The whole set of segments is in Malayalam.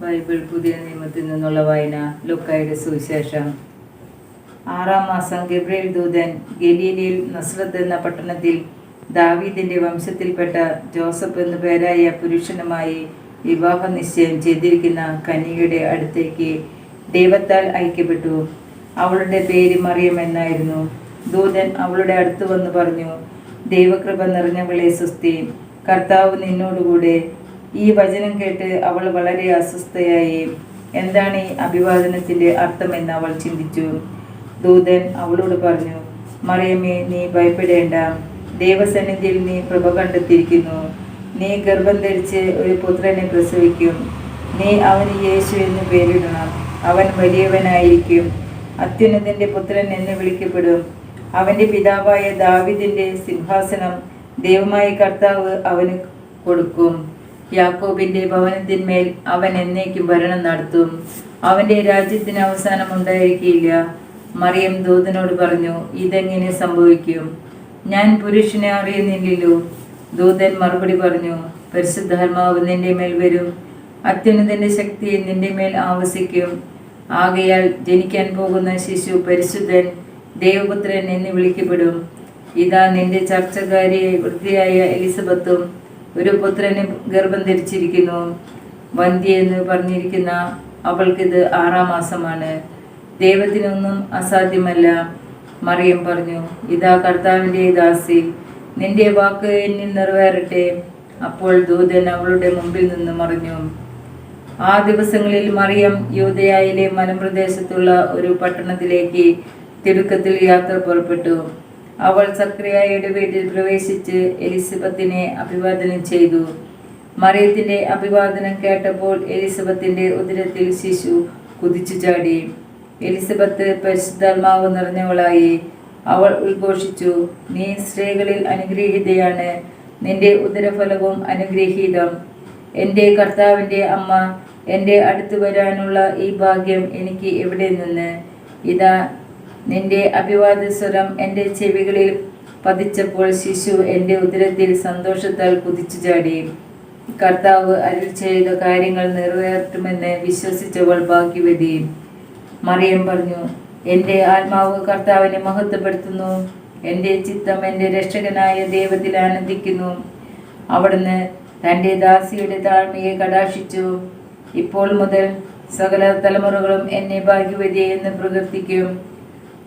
ബൈബിൾ പുതിയ നിയമത്തിൽ നിന്നുള്ള വായന ലുക്കായുടെ സുവിശേഷം. ആറാം മാസം ഗബ്രിയേൽ ദൂതൻ ഗലീലിയിൽ നസ്രത്ത് എന്ന പട്ടണത്തിൽ ദാവീദിന്റെ വംശത്തിൽപ്പെട്ട ജോസഫ് എന്നു പേരായ പുരുഷനുമായി വിവാഹ നിശ്ചയം ചെയ്തിരിക്കുന്ന കനികയുടെ അടുത്തേക്ക് ദൈവത്താൽ ഐക്യപ്പെട്ടു അവളുടെ പേര് മറിയം എന്നായിരുന്നു. ദൂതൻ അവളുടെ അടുത്ത് വന്ന് പറഞ്ഞു ദൈവകൃപ നിറഞ്ഞവളെ സുസ്തി കർത്താവ് നിന്നോടുകൂടെ ഈ വചനം കേട്ട് അവൾ വളരെ അസ്വസ്ഥയായി. എന്താണ് ഈ അഭിവാദനത്തിന്റെ അർത്ഥമെന്ന് അവൾ ചിന്തിച്ചു. ദൂതൻ അവളോട് പറഞ്ഞു മറിയമ്മേ നീ ഭയപ്പെടേണ്ട. ദേവസന്നിധിയിൽ നീ പ്രഭ കണ്ടെത്തിയിരിക്കുന്നു. നീ ഗർഭം ധരിച്ച് ഒരു പുത്രനെ പ്രസവിക്കും. നീ അവന് യേശു എന്ന് പേരിടണം. അവൻ വലിയവനായിരിക്കും. അത്യുന്നതിന്റെ പുത്രൻ എന്ന് വിളിക്കപ്പെടും. അവന്റെ പിതാവായ ദാവിദിന്റെ സിംഹാസനം ദൈവമായ കർത്താവ് അവന് കൊടുക്കും. യാക്കോബിന്റെ ഭവനത്തിന്മേൽ അവൻ എന്നേക്കും ഭരണം നടത്തും. അവന്റെ രാജ്യത്തിന് അവസാനം ഉണ്ടായിരിക്കില്ല. മറിയം ദൂതനോട് പറഞ്ഞു ഇതെങ്ങനെ സംഭവിക്കും? ഞാൻ പുരുഷനെ അറിയുന്നില്ലല്ലോ. ദൂതൻ മറുപടി പറഞ്ഞു പരിശുദ്ധാത്മാവ് നിന്റെ മേൽ വരും. അത്യുന്നതിന്റെ ശക്തി നിന്റെ മേൽ ആവസിക്കും. ആകയാൽ ജനിക്കാൻ പോകുന്ന ശിശു പരിശുദ്ധൻ ദേവപുത്രൻ എന്ന് വിളിക്കപ്പെടും. ഇതാ നിന്റെ ചർച്ചക്കാരിയെ വൃത്തിയായ എലിസബത്തും ഒരു പുത്രനെ ഗർഭം ധരിച്ചിരിക്കുന്നു. വന്ധ്യ എന്ന് പറഞ്ഞിരിക്കുന്ന അവൾക്കിത് ആറാം മാസമാണ്. ദൈവത്തിനൊന്നും അസാധ്യമല്ല. മറിയം പറഞ്ഞു ഇതാ കർത്താവിന്റെ ദാസി നിന്റെ വാക്ക് എന്നിൽ നിറവേറട്ടെ. അപ്പോൾ ദൂതൻ അവളുടെ മുമ്പിൽ നിന്ന് മറിഞ്ഞു. ആ ദിവസങ്ങളിൽ മറിയം യൂതയായിലെ മലമ്പ്രദേശത്തുള്ള ഒരു പട്ടണത്തിലേക്ക് തിടുക്കത്തിൽ യാത്ര പുറപ്പെട്ടു. അവൾ സക്രിയായുടെ വീട്ടിൽ പ്രവേശിച്ച് എലിസബത്തിനെ അഭിവാദനം ചെയ്തു. മറിയത്തിന്റെ അഭിവാദനം കേട്ടപ്പോൾ എലിസബത്തിന്റെ ഉദരത്തിൽ ശിശു കുതിച്ചു ചാടി. എലിസബത്ത് പരിശുദ്ധാത്മാവ് നിറഞ്ഞവളായി. അവൾ ഉദ്ഘോഷിച്ചു നീ സ്ത്രീകളിൽ അനുഗ്രഹീതയാണ്. നിന്റെ ഉദരഫലവും അനുഗ്രഹീതം. എന്റെ കർത്താവിന്റെ അമ്മ എന്റെ അടുത്തു വരാനുള്ള ഈ ഭാഗ്യം എനിക്ക് എവിടെ നിന്ന്? ഇതാ നിന്റെ അഭിവാദ സ്വരം എന്റെ ചെവികളിൽ പതിച്ചപ്പോൾ ശിശു എന്റെ ഉദരത്തിൽ സന്തോഷത്താൽ കുതിച്ചു ചാടി. കർത്താവ് അരുൾ ചെയ്ത കാര്യങ്ങൾ നിറവേറ്റുമെന്ന് വിശ്വസിച്ചവൾ ഭാഗ്യവതി മറിയം പറഞ്ഞു എന്റെ ആത്മാവ് കർത്താവിനെ മഹത്വപ്പെടുത്തുന്നു. എന്റെ ചിത്തം എന്റെ രക്ഷകനായ ദൈവത്തിൽ ആനന്ദിക്കുന്നു. അവിടുന്ന് തന്റെ ദാസിയുടെ താഴ്മയെ കടാക്ഷിച്ചു. ഇപ്പോൾ മുതൽ സകല തലമുറകളും എന്നെ ഭാഗ്യവതി എന്ന് പ്രകീർത്തിക്കും.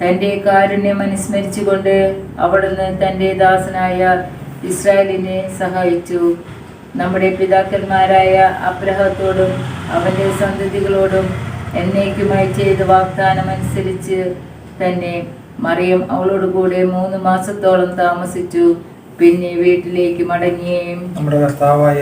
തന്റെ കാരുണ്യം അനുസ്മരിച്ചുകൊണ്ട് അവിടുന്ന് തന്റെ ദാസനായ ഇസ്രായേലിനെ സഹായിച്ചു. നമ്മുടെ പിതാക്കന്മാരായ അബ്രഹത്തോടും അവന്റെ സന്തതികളോടും എന്നേക്കുമായി ചെയ്ത വാഗ്ദാനം അനുസരിച്ച് തന്നെ മറിയം അവളോട് കൂടെ മൂന്ന് മാസത്തോളം താമസിച്ചു. പിന്നെ വീട്ടിലേക്ക് മടങ്ങുകയും നമ്മുടെ കർത്താവായ.